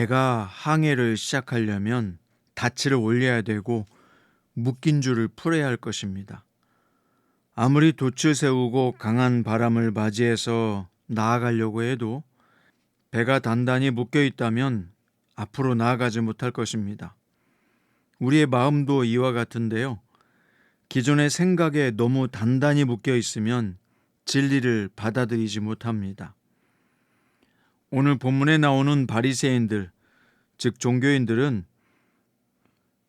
배가 항해를 시작하려면 닻을 올려야 되고 묶인 줄을 풀어야 할 것입니다. 아무리 돛을 세우고 강한 바람을 맞이해서 나아가려고 해도 배가 단단히 묶여 있다면 앞으로 나아가지 못할 것입니다. 우리의 마음도 이와 같은데요. 기존의 생각에 너무 단단히 묶여 있으면 진리를 받아들이지 못합니다. 오늘 본문에 나오는 바리새인들, 즉 종교인들은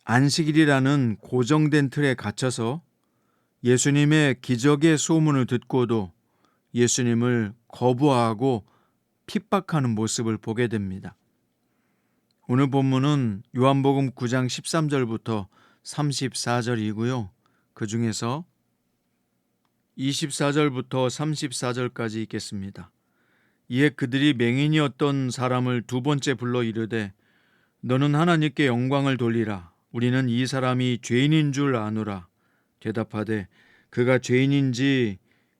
안식일이라는 고정된 틀에 갇혀서 예수님의 기적의 소문을 듣고도 예수님을 거부하고 핍박하는 모습을 보게 됩니다. 오늘 본문은 요한복음 9장 13절부터 34절이고요. 그 중에서 24절부터 34절까지 있겠습니다. 이에 그들이 맹인이었던 사람을 두 번째 불러 이르되 너는 하나님께 영광을 돌리라 우리는 이 사람이 죄인인 줄 아노라 대답하되 그가 죄인인지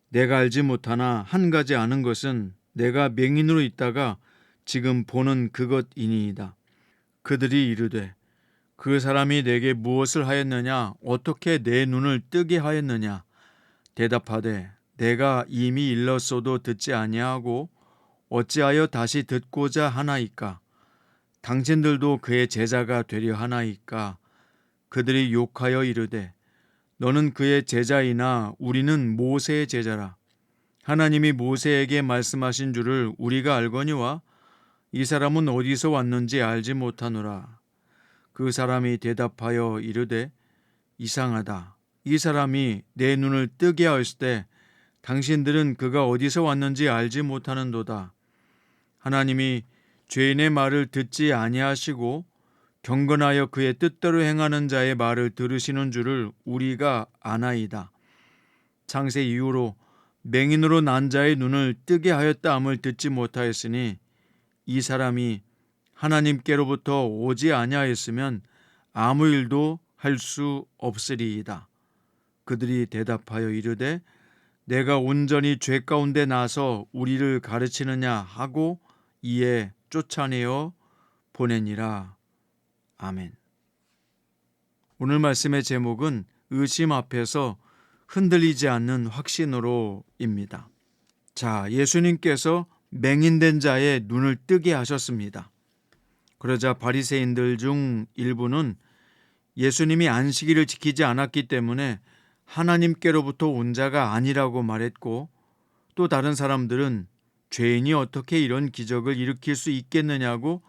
내가 알지 못하나 한 가지 아는 것은 내가 맹인으로 있다가 지금 보는 그것이니이다 그들이 이르되 그 사람이 내게 무엇을 하였느냐 어떻게 내 눈을 뜨게 하였느냐 대답하되 내가 이미 일렀어도 듣지 아니하고 어찌하여 다시 듣고자 하나이까? 당신들도 그의 제자가 되려 하나이까? 그들이 욕하여 이르되 너는 그의 제자이나 우리는 모세의 제자라. 하나님이 모세에게 말씀하신 줄을 우리가 알거니와 이 사람은 어디서 왔는지 알지 못하노라. 그 사람이 대답하여 이르되 이상하다. 이 사람이 내 눈을 뜨게 하였을 때 당신들은 그가 어디서 왔는지 알지 못하는도다. 하나님이 죄인의 말을 듣지 아니하시고 경건하여 그의 뜻대로 행하는 자의 말을 들으시는 줄을 우리가 아나이다. 창세 이후로 맹인으로 난 자의 눈을 뜨게 하였다함을 듣지 못하였으니 이 사람이 하나님께로부터 오지 아니하였으면 아무 일도 할 수 없으리이다. 그들이 대답하여 이르되 내가 온전히 죄 가운데 나서 우리를 가르치느냐 하고 이에 쫓아내어 보내니라. 아멘. 오늘 말씀의 제목은 의심 앞에서 흔들리지 않는 확신으로입니다. 자, 예수님께서 맹인된 자의 눈을 뜨게 하셨습니다. 그러자 바리새인들 중 일부는 예수님이 안식일을 지키지 않았기 때문에 하나님께로부터 온 자가 아니라고 말했고 또 다른 사람들은 죄인이 어떻게 이런 기적을 일으킬 수 있겠느냐고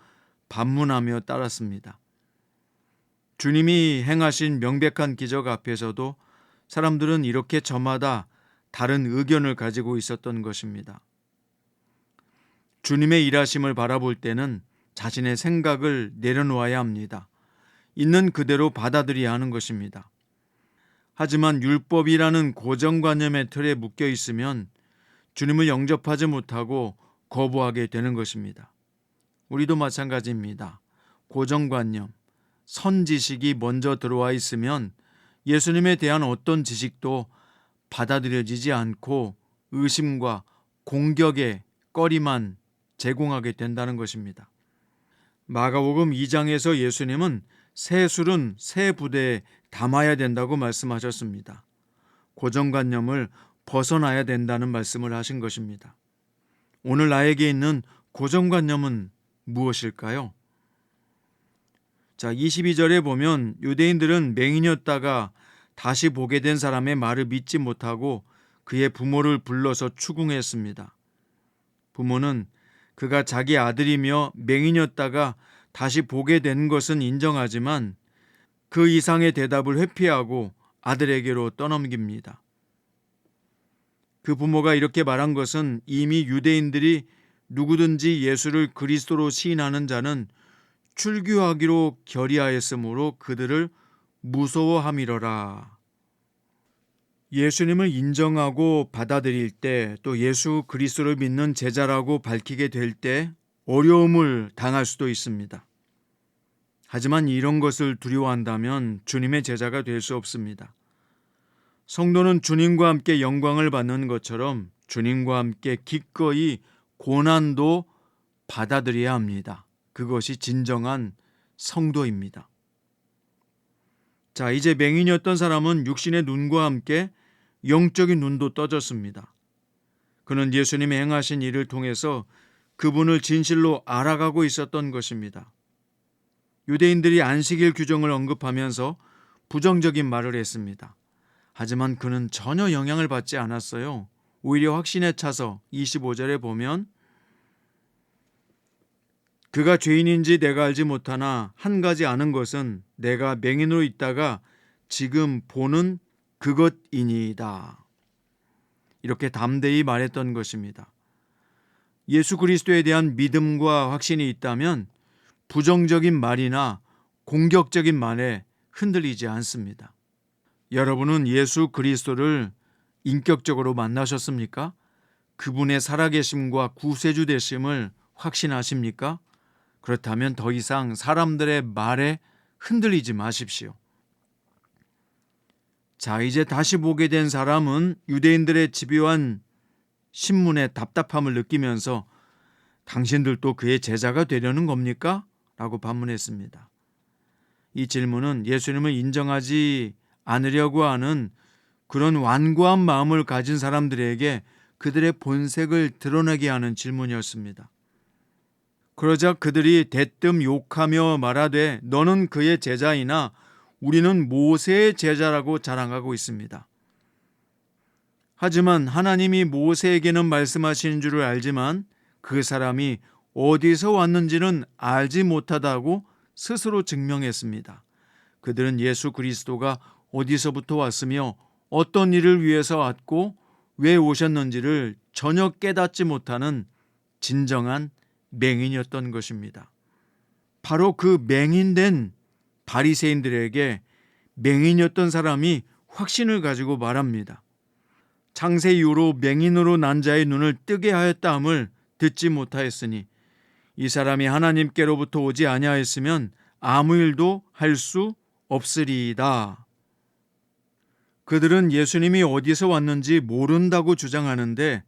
반문하며 따랐습니다. 주님이 행하신 명백한 기적 앞에서도 사람들은 이렇게 저마다 다른 의견을 가지고 있었던 것입니다. 주님의 일하심을 바라볼 때는 자신의 생각을 내려놓아야 합니다. 있는 그대로 받아들여야 하는 것입니다. 하지만 율법이라는 고정관념의 틀에 묶여 있으면 주님을 영접하지 못하고 거부하게 되는 것입니다. 우리도 마찬가지입니다. 고정관념, 선지식이 먼저 들어와 있으면 예수님에 대한 어떤 지식도 받아들여지지 않고 의심과 공격의 거리만 제공하게 된다는 것입니다. 마가복음 2장에서 예수님은 새 술은 새 부대에 담아야 된다고 말씀하셨습니다. 고정관념을 벗어나야 된다는 말씀을 하신 것입니다. 오늘 나에게 있는 고정관념은 무엇일까요? 자, 22절에 보면 유대인들은 맹인이었다가 다시 보게 된 사람의 말을 믿지 못하고 그의 부모를 불러서 추궁했습니다. 부모는 그가 자기 아들이며 맹인이었다가 다시 보게 된 것은 인정하지만 그 이상의 대답을 회피하고 아들에게로 떠넘깁니다. 그 부모가 이렇게 말한 것은 이미 유대인들이 누구든지 예수를 그리스도로 시인하는 자는 출교하기로 결의하였으므로 그들을 무서워함이러라. 예수님을 인정하고 받아들일 때 또 예수 그리스도를 믿는 제자라고 밝히게 될 때 어려움을 당할 수도 있습니다. 하지만 이런 것을 두려워한다면 주님의 제자가 될 수 없습니다. 성도는 주님과 함께 영광을 받는 것처럼 주님과 함께 기꺼이 고난도 받아들여야 합니다. 그것이 진정한 성도입니다. 자, 이제 맹인이었던 사람은 육신의 눈과 함께 영적인 눈도 떠졌습니다. 그는 예수님이 행하신 일을 통해서 그분을 진실로 알아가고 있었던 것입니다. 유대인들이 안식일 규정을 언급하면서 부정적인 말을 했습니다. 하지만 그는 전혀 영향을 받지 않았어요. 오히려 확신에 차서 25절에 보면 그가 죄인인지 내가 알지 못하나 한 가지 아는 것은 내가 맹인으로 있다가 지금 보는 그것이니이다. 이렇게 담대히 말했던 것입니다. 예수 그리스도에 대한 믿음과 확신이 있다면 부정적인 말이나 공격적인 말에 흔들리지 않습니다. 여러분은 예수 그리스도를 인격적으로 만나셨습니까? 그분의 살아계심과 구세주 되심을 확신하십니까? 그렇다면 더 이상 사람들의 말에 흔들리지 마십시오. 자, 이제 다시 보게 된 사람은 유대인들의 집요한 신문에 답답함을 느끼면서 당신들도 그의 제자가 되려는 겁니까? 라고 반문했습니다. 이 질문은 예수님을 인정하지 않으려고 하는 그런 완고한 마음을 가진 사람들에게 그들의 본색을 드러내게 하는 질문이었습니다. 그러자 그들이 대뜸 욕하며 말하되 너는 그의 제자이나 우리는 모세의 제자라고 자랑하고 있습니다. 하지만 하나님이 모세에게는 말씀하시는 줄을 알지만 그 사람이 어디서 왔는지는 알지 못하다고 스스로 증명했습니다. 그들은 예수 그리스도가 어디서부터 왔으며 어떤 일을 위해서 왔고 왜 오셨는지를 전혀 깨닫지 못하는 진정한 맹인이었던 것입니다. 바로 그 맹인된 바리새인들에게 맹인이었던 사람이 확신을 가지고 말합니다. 창세 이후로 맹인으로 난 자의 눈을 뜨게 하였다 함을 듣지 못하였으니 이 사람이 하나님께로부터 오지 아니하였으면 아무 일도 할 수 없으리이다. 그들은 예수님이 어디서 왔는지 모른다고 주장하는데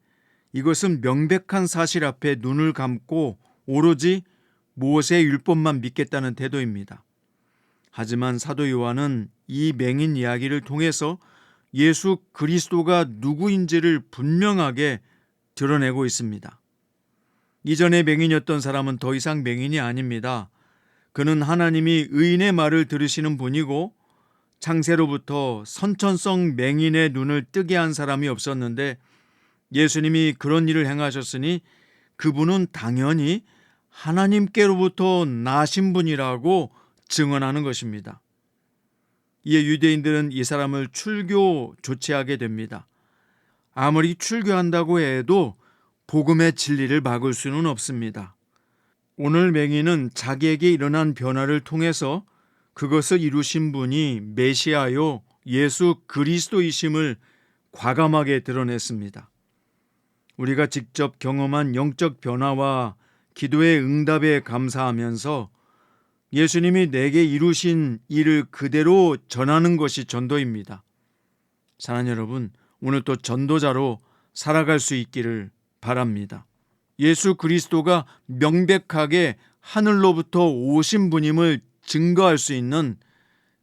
이것은 명백한 사실 앞에 눈을 감고 오로지 모세의 율법만 믿겠다는 태도입니다. 하지만 사도 요한은 이 맹인 이야기를 통해서 예수 그리스도가 누구인지를 분명하게 드러내고 있습니다. 이전에 맹인이었던 사람은 더 이상 맹인이 아닙니다. 그는 하나님이 의인의 말을 들으시는 분이고 창세로부터 선천성 맹인의 눈을 뜨게 한 사람이 없었는데 예수님이 그런 일을 행하셨으니 그분은 당연히 하나님께로부터 나신 분이라고 증언하는 것입니다. 이에 유대인들은 이 사람을 출교 조치하게 됩니다. 아무리 출교한다고 해도 복음의 진리를 막을 수는 없습니다. 오늘 맹인은 자기에게 일어난 변화를 통해서 그것을 이루신 분이 메시아요 예수 그리스도이심을 과감하게 드러냈습니다. 우리가 직접 경험한 영적 변화와 기도의 응답에 감사하면서 예수님이 내게 이루신 일을 그대로 전하는 것이 전도입니다. 사랑하는 여러분, 오늘 또 전도자로 살아갈 수 있기를 바랍니다. 예수 그리스도가 명백하게 하늘로부터 오신 분임을 증거할 수 있는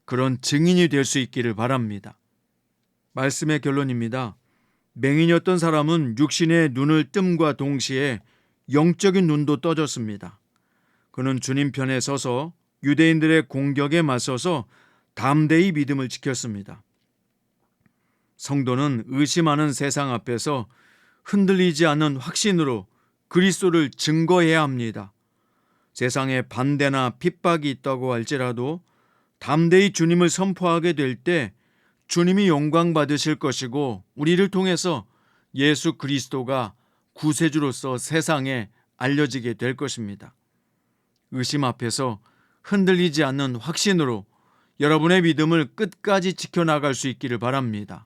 그런 증인이 될 수 있기를 바랍니다. 말씀의 결론입니다. 맹인이었던 사람은 육신의 눈을 뜸과 동시에 영적인 눈도 떠졌습니다. 그는 주님 편에 서서 유대인들의 공격에 맞서서 담대히 믿음을 지켰습니다. 성도는 의심하는 세상 앞에서 흔들리지 않는 확신으로 그리스도를 증거해야 합니다. 세상에 반대나 핍박이 있다고 할지라도 담대히 주님을 선포하게 될 때 주님이 영광 받으실 것이고 우리를 통해서 예수 그리스도가 구세주로서 세상에 알려지게 될 것입니다. 의심 앞에서 흔들리지 않는 확신으로 여러분의 믿음을 끝까지 지켜나갈 수 있기를 바랍니다.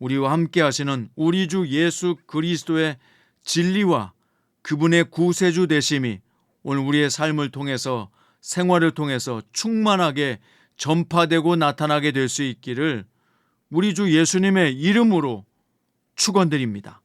우리와 함께 하시는 우리 주 예수 그리스도의 진리와 그분의 구세주 되심이 오늘 우리의 삶을 통해서 생활을 통해서 충만하게 전파되고 나타나게 될 수 있기를 우리 주 예수님의 이름으로 축원드립니다.